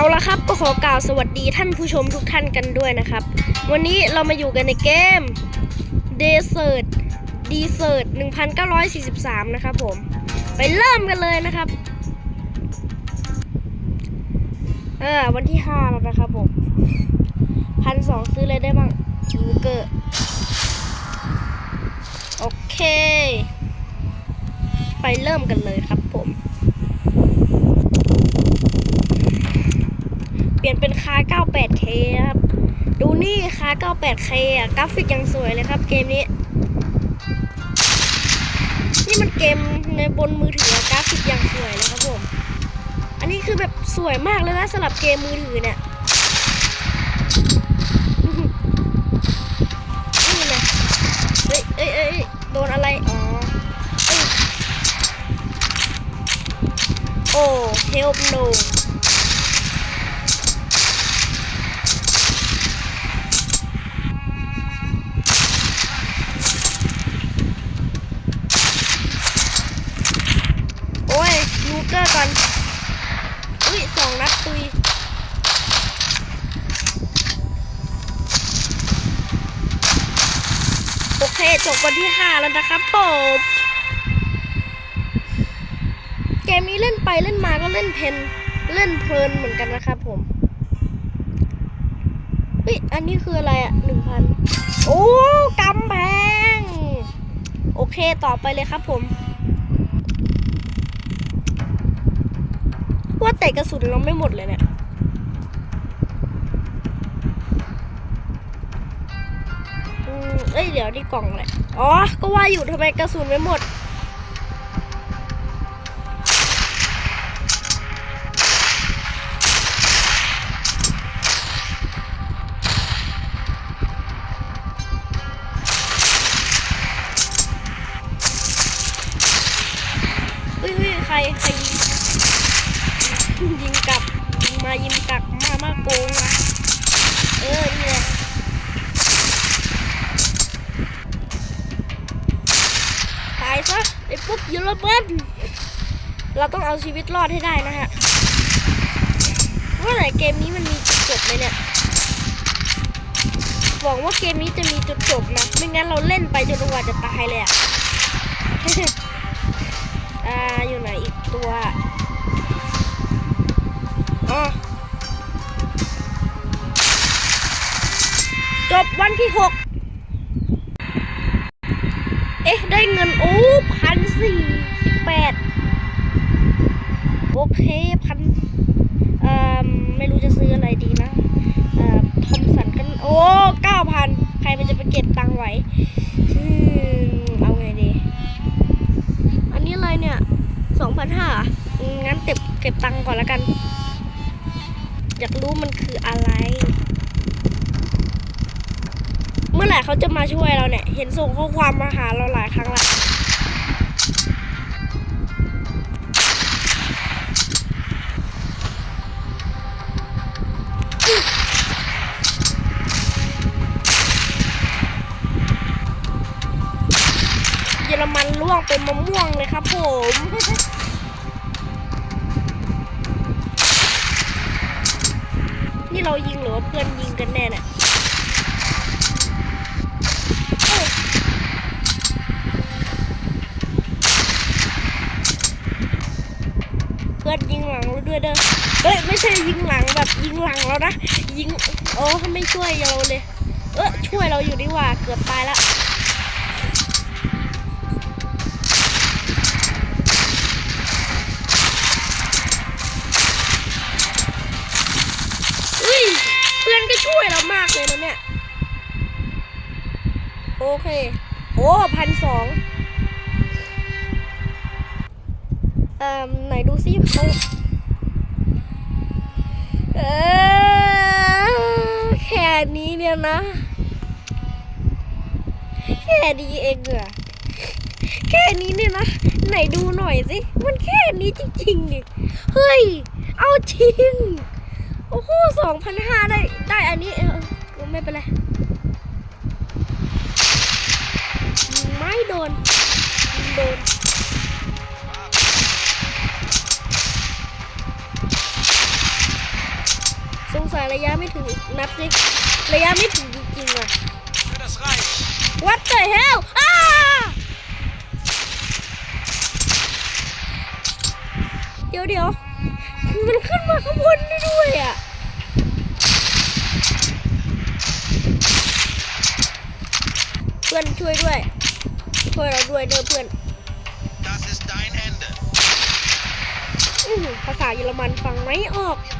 เอาละครับก็ขอกล่าวสวัสดีท่านผู้ชมทุกท่านกันด้วยนะครับ วันนี้เรามาอยู่กันในเกม Desert Desert 1943 นะครับผม ไปเริ่มกันเลยนะครับ เออวันที่ 5 แล้วนะครับผมพันสองซื้อเลยได้บ้างลูเกอร์โอเค ไปเริ่มกันเลยครับผม เปลี่ยนเป็นคา 98K ครับ ดูนี่คา 98K อะกราฟิกยังสวยเลยครับ เกมนี้ นี่มันเกมในบนมือถือกราฟิกยังสวยเลยครับผม อันนี้คือแบบสวยมากเลยนะสำหรับเกมมือถือเนี่ยนี่นะเอ้ยเอ้ยเอ้ยโดนอะไร อ๋อโอ้ help no โอ้ยลูเกอร์ก่อน อุ้ยสองนัดตุย โอ เคจบวันที่ 5 แล้วนะครับผมเกมนี้เล่นไปเล่นมาก็เล่นเพนเล่นเพลินเหมือนกันนะครับผมเฮ้ยอันนี้คืออะไรอะหนึ่งพันโอ้กำแพง โอเคต่อไปเลยครับผมว่าแต่กระสุนเราไม่หมดเลยเนี่ย เอ้ยเดี๋ยวที่กล่องแหละอ๋อ ก็ว่าอยู่ทำไมกระสุนไม่หมดอุ้ยอุ้ยใคร ใครยิง ยิงกลับ มายิงกลับ มา มาโกงนะเออนี่แหละตายซะไอ้ปุ๊บอยูระเบิดเราต้องเอาชีวิตรอดให้ได้นะฮะเมื่อไหร่เกมนี้มันมีจุดจบไหมเนี่ยหวังว่าเกมนี้จะมีจุดจบนะไม่งั้นเราเล่นไปจนกว่าจะตายเลยอะอ่าอยู่ไหนอีกตัวอ๋อจบวันที่หก เงินโอ้พันสี่สิบแปดโอเคพันเอ่อไม่รู้จะซื้ออะไรดีนะเอ่อทอมสันกันโอ้เก้าพันใครมันจะไปเก็บตังค์ไหวอืมเอาไงดี อันนี้อะไรเนี่ยสองพันห้างั้นเก็บเก็บตังค์ก่อนแล้วกัน อยากรู้มันคืออะไร มื่อไหร่เขาจะมาช่วยเราเนี่ย เห็นส่งข้อความมาหาเราหลายครั้งละเยอรมันล่วงเป็นมะม่วงเลยครับผมนี่เรายิงหรือว่าเพื่อนยิงกันแน่เนี่ยเอ้ย ยิงหลังเราด้วยเด้อเฮ้ยไม่ใช่ยิงหลังแบบยิงหลังเรานะยิงโอ้ไม่ช่วยเราเลย เออช่วยเราอยู่ดีกว่าเกือบตายละอุ้ยเพื่อนก็ช่วยเรามากเลยนะเนี่ย โอเค โอ้พันสอง เอ่อไหนดูซิเขาเออแค่นี้เนี่ยนะ แค่นี้เองเหรอแค่นี้เนี่ยนะ ไหนดูหน่อยสิ มันแค่นี้จริงๆดิเฮ้ย เอาจริง โอ้โหสองพันห้าได้ ได้อันนี้เออไม่เป็นไร ไม่โดน โดน สงสัยระยะไม่ถึงอีกนับสิระยะไม่ถึงจริงๆว่ะ Das reicht. What the hell อ้าเดี๋ยวเดี๋ยวมันขึ้นมาข้างบนได้ด้วยอะเพื่อนช่วยด้วย ช่วยเราด้วยเด้อเพื่อน Das ist dein Ende. อื้อหือภาษาเยอรมันฟังไม่ออกขน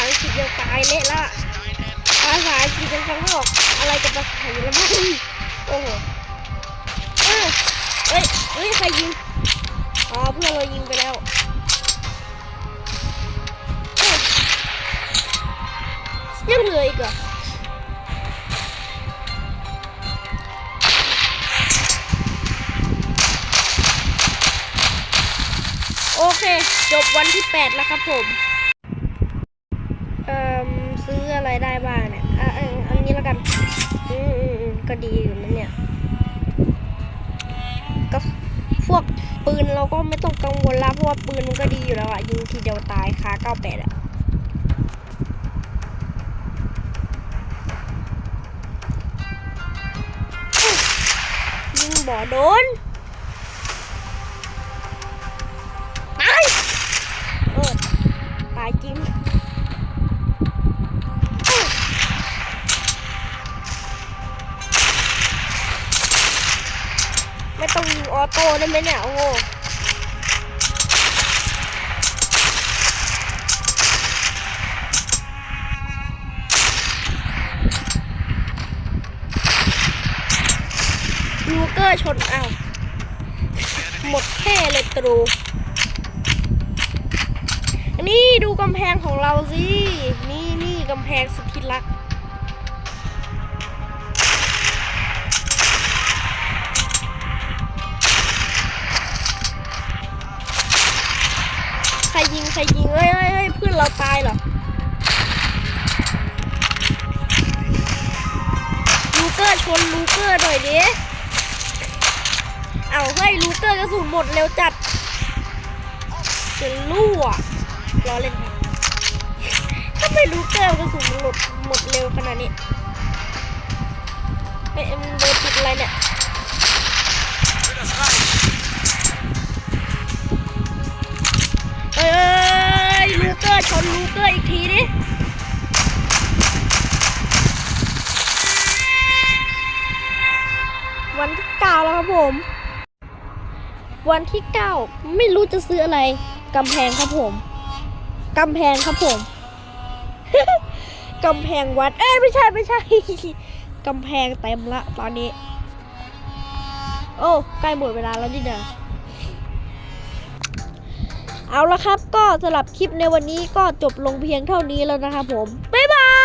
าดภาษาอังกฤษยังตายเละละภาษาอังกฤษยังฟังไม่ออกอะไรกับภาษาเยอรมันโอ้โหเอ้ยเอ้ยเอ้ยใครยิงอ๋อเพื่อนเรายิงไปแล้วยยังเหลืออีกเหรอโอเค จบวันที่ 8 แล้วครับผม อืมก็ดีอยู่นะเนี่ย ก็พวกปืนเราก็ไม่ต้องกังวลละเพราะว่าปืนมันก็ดีอยู่แล้วอะยิงทีเดียวตายคาเก้าแปดอะยยิงบ่อโดนตายเออตายจริง ไม่ต้องยิงออโต้ได้ไหมเนี่ยโอ้โหลูเกอร์ชนเอาหมดแค่เลยตรูนี่ดูกำแพงของเราสิ นี่นี่กำแพงสุดที่รัก รยิงใครยิงเฮ้ยเฮ้ยเฮ้ยเพื่อนเราตายเหรอลูเกอร์ชนลูเกอร์หน่อยดิเอาเฮ้ยลูเกอร์กระสุนหมดเร็วจัดจะรั่วล้อเล่นครับทำไมลูเกอร์กระสุนหมดหมดเร็วขนาดนี้เอ้ยมันโดนติดอะไรเนี่ย ชนลูเกอร์อีกทีดิวันที่เก้าแล้วครับผม วันที่เก้าไม่รู้จะซื้ออะไรกำแพงครับผมกำแพงครับผมกำแพงวัด เอ้ยไม่ใช่ไม่ใช่กำแพงเต็มละตอนนี้ โอ้ใกล้หมดเวลาแล้วนี่นะ เอาละครับก็สำหรับคลิปในวันนี้ก็จบลงเพียงเท่านี้แล้วนะครับผม บ๊ายบาย